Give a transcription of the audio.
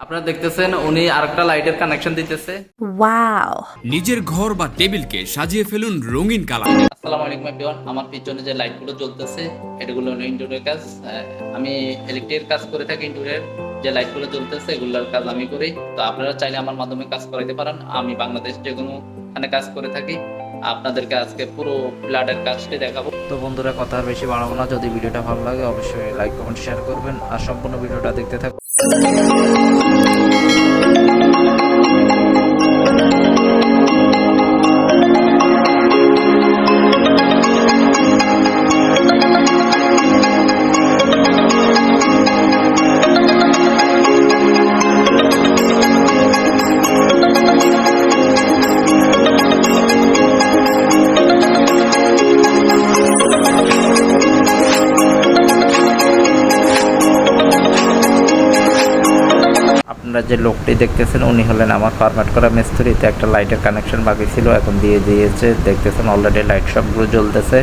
আপনারা দেখতেছেন উনি আরেকটা লাইটের কানেকশন দিতেছে। Wow. নিজের ঘর বা টেবিলকে সাজিয়ে ফেলুন রঙিন কালার। আসসালামু আলাইকুম এভরিওয়ান আমার পিছনে যে লাইটগুলো জ্বলতেছে এগুলো হলো ইনডোরের কাজ। আহ, আমি ইলেকট্রিক কাজ করে থাকি ইনডোরের যে লাইটগুলো জ্বলতেছে এগুলোর কাজ আমি করি। তো আপনারা চাইলে আমার মাধ্যমে কাজ করাইতে পারেন। আমি বাংলাদেশ যে কোনো কাজ করে থাকি। আপনাদেরকে আজকে পুরো ব্লাডের কাজটি দেখাবো। তো বন্ধুরা, কথা আর বেশি বাড়াবো না। যদি ভিডিওটা ভালো লাগে, অবশ্যই লাইক কমেন্ট শেয়ার করবেন। আর সম্পূর্ণ ভিডিওটা দেখতে থাকুন। আপনারা যে লোকটি দেখতেছেন, উনি হলেন আমার ফরম্যাট করা মিস্ত্রিতে একটা লাইটের কানেকশন বাকি ছিল, এখন দিয়ে দিয়েছে। দেখতেছেন অলরেডি লাইট সবগুলো জ্বলতেছে।